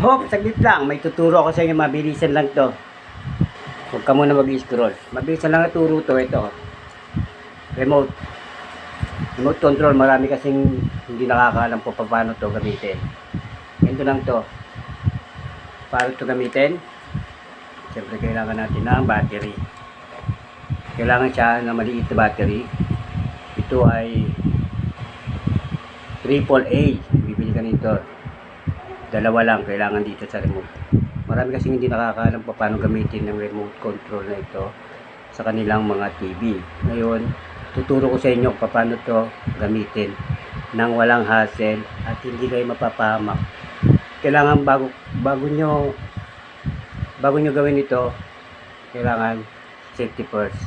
Hop, saglit lang. May tuturo ako sa inyo. Mabilisan lang to. Huwag ka muna mag-scroll. Mabilisan lang ituro to. Ito. Remote. Remote control. Marami kasing hindi nakakaalam po pa paano to gamitin. Ito lang to. Paano to gamitin? Siyempre kailangan natin ng battery. Kailangan siya na maliit na battery. Ito ay triple A. Bibili ka nito. Dalawa lang kailangan dito sa remote. Marami kasing hindi nakakaalam pa paano gamitin ng remote control na ito sa kanilang mga TV. Ngayon, tuturo ko sa inyo paano to gamitin nang walang hassle at hindi kayo mapapahamak. Kailangan bago bago nyo bago nyo gawin ito, kailangan safety first.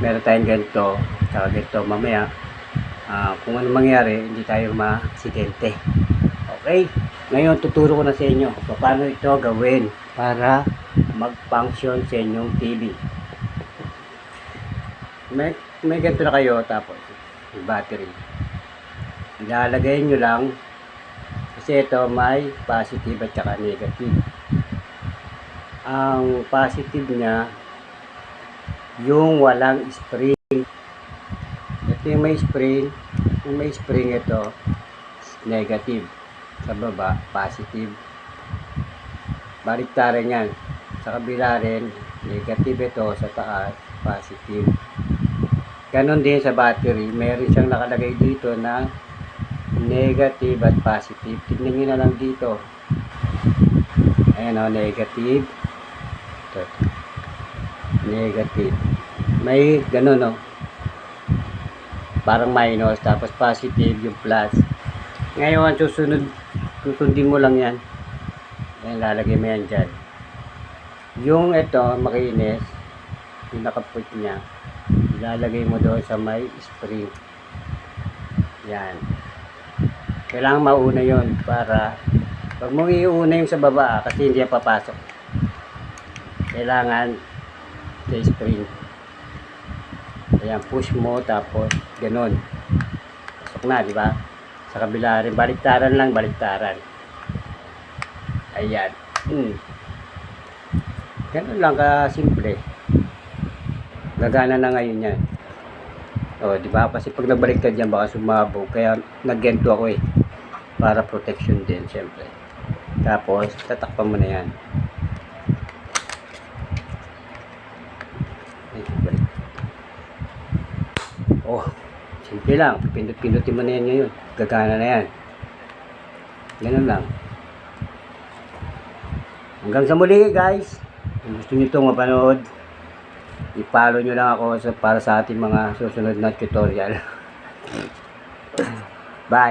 Meron tayong ganito, saka ganito mamaya. ah, kung ano mangyari, hindi tayo ma-aksidente. Okay? Ngayon, tuturo ko na sa inyo paano ito gawin para mag-function sa inyong TV. May, may ganito na kayo, tapos battery. Ilalagay nyo lang kasi ito may positive at saka negative. Ang positive niya yung walang spring. Ito yung may spring. Yung may spring ito negative. Sa baba, positive. Baliktaran yan. Sa kabila rin, negative ito. Sa taas, positive. Ganon din sa battery. Meron siyang nakalagay dito na negative at positive. Tignan nyo na lang dito. Ayan o, negative. Ito. Negative. May ganon o. Parang minus, tapos positive yung plus. Ngayon, susunod, susundin mo lang yan. Ayan, lalagay mo yan dyan. Yung ito, makinis, yung nakaput niya, ilalagay mo doon sa may spring. Yan. Kailangan mauna yon para pag mo iuna yung sa baba kasi hindi yan papasok. Kailangan sa spring. Ayan, push mo tapos ganun. Pasok na, di ba? Sa kabila rin, baliktaran lang, baliktaran. Ayan. Hmm. Ganun lang ka-simple. Gagana na ngayon yan. O, di ba? Kasi pag nabaliktad yan, baka sumabog. Kaya naggento ako eh. Para protection din, syempre. Tapos, tatakpan mo na yan. Simple lang. Pindot-pindutin mo na yan ngayon. Gagana na yan. Ganun lang. Hanggang sa muli guys. Kung gusto nyo itong mapanood, i-follow nyo lang ako sa, para sa ating mga susunod na tutorial. Bye!